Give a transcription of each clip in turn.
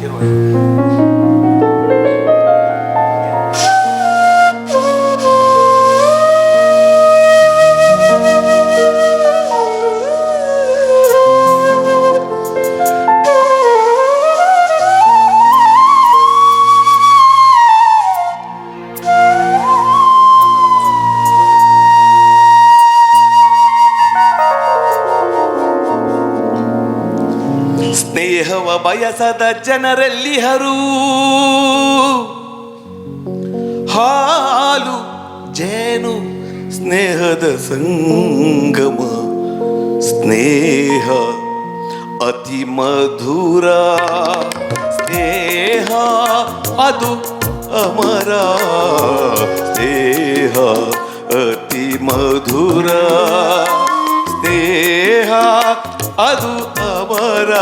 quiero ver. ಸ್ನೇಹವ ಬಯಸದ ಜನರಲ್ಲಿ ಹರು ಹಾಲು, ಜೇನು, ಸ್ನೇಹದ ಸಂಗಮ, ಸ್ನೇಹ, ಅತಿ ಮಧುರ ಸ್ನೇಹ, ಅದು ಅಮರ ಸ್ನೇಹ, ಅತಿ ಮಧುರ ಸ್ನೇಹ, ಅದು ಅಮರ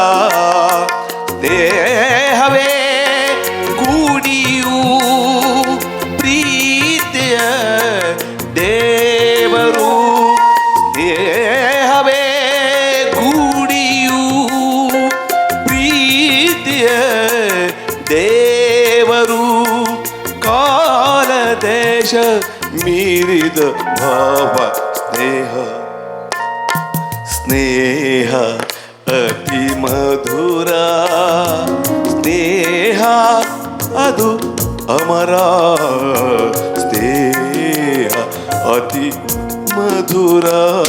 द्वेष मीरिद भव स्नेह। स्नेह अति मधुरा। स्नेहा अधु अमरा। स्नेह अति मधुरा।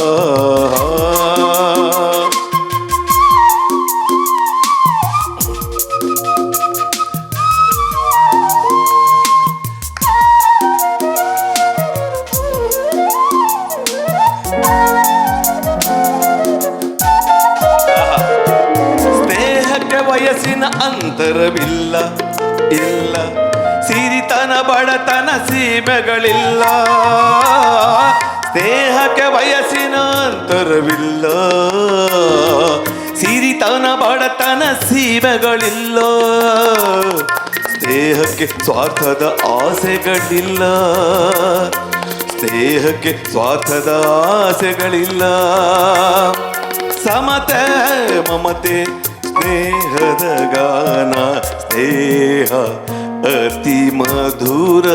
ವಯಸ್ಸಿನ ಅಂತರವಿಲ್ಲ, ಇಲ್ಲ. ಸಿರಿತನ, ಬಡತನ, ಸೀಮೆಗಳಿಲ್ಲ. ದೇಹಕ್ಕೆ ವಯಸ್ಸಿನ ಅಂತರವಿಲ್ಲ, ಸಿರಿತನ, ಬಡತನ, ಸೀಮೆಗಳಿಲ್ಲ. ದೇಹಕ್ಕೆ ಸ್ವಾರ್ಥದ ಆಸೆಗಳಿಲ್ಲ, ದೇಹಕ್ಕೆ ಸ್ವಾರ್ಥದ ಆಸೆಗಳಿಲ್ಲ. ಸಮತೆ, ಮಮತೆ स्नेहदगाना स्नेह अतिमधुर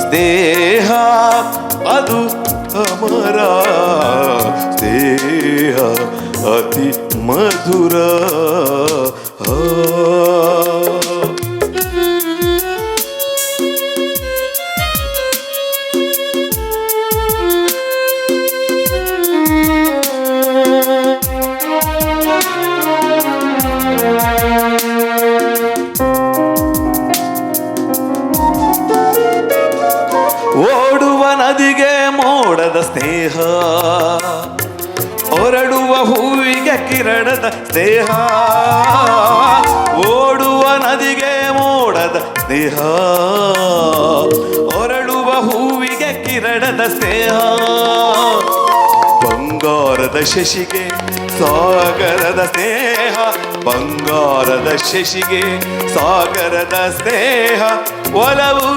स्नेहा अधु अमरा। स्नेह अतिमधुर ಹೊರಡುವ ಹೂವಿಗೆ ಕಿರಣದ ಸ್ನೇಹ ಓಡುವ ನದಿಗೆ ಮೋಡದ ಸ್ನೇಹ ಹೊರಡುವ ಹೂವಿಗೆ ಕಿರಣದ ಸ್ನೇಹ. ಬಂಗಾರದ ಶಶಿಗೆ ಸಾಗರದ ಸ್ನೇಹ, ಬಂಗಾರದ ಶಶಿಗೆ ಸಾಗರದ ಸ್ನೇಹ, ಒಲವು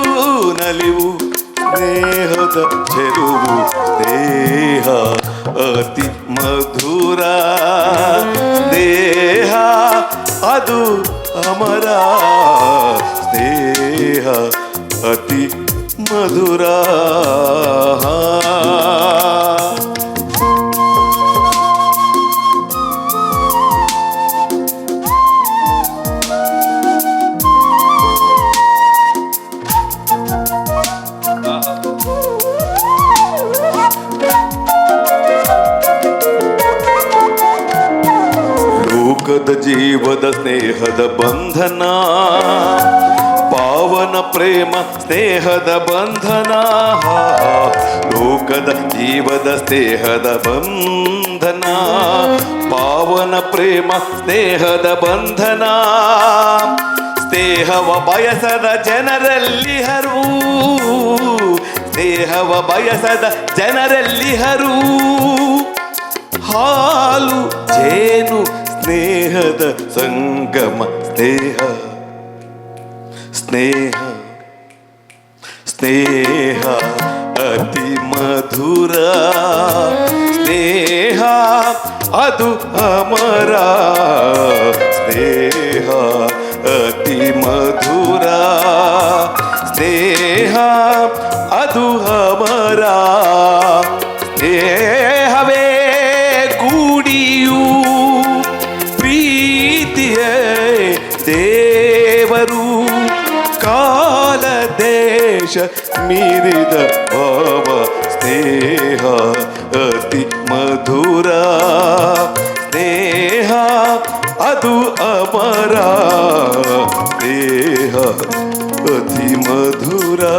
ನಲಿವು देहद झेरुबु देह अति मधुरा। देहा अदु अमरा। देह अति मधुरा। ಲೋಕದ ಜೀವದ ಸ್ನೇಹದ ಬಂಧನ, ಪಾವನ ಪ್ರೇಮ ಸ್ನೇಹದ ಬಂಧನ, ಲೋಕದ ಜೀವದ ಸ್ನೇಹದ ಬಂಧನ, ಪಾವನ ಪ್ರೇಮ ಸ್ನೇಹದ ಬಂಧನ. ಸ್ನೇಹವ ಬಯಸದ ಜನರಲ್ಲಿ ಹರು, ಸ್ನೇಹವ ಬಯಸದ ಜನರಲ್ಲಿ ಹರು. ಹಾಲು, ಜೇನು സ്നേഹത സംഗമ സ്നേഹ. സ്നേഹ. സ്നേഹ അതിമധുര സ്നേഹ അതു അമര. സ്നേഹ അതി मिरिद भव स्नेह अति मधुरा। स्नेहा अधु अमरा। स्नेह अति मधुरा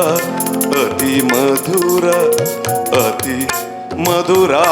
अति मधुरा अति मधुरा।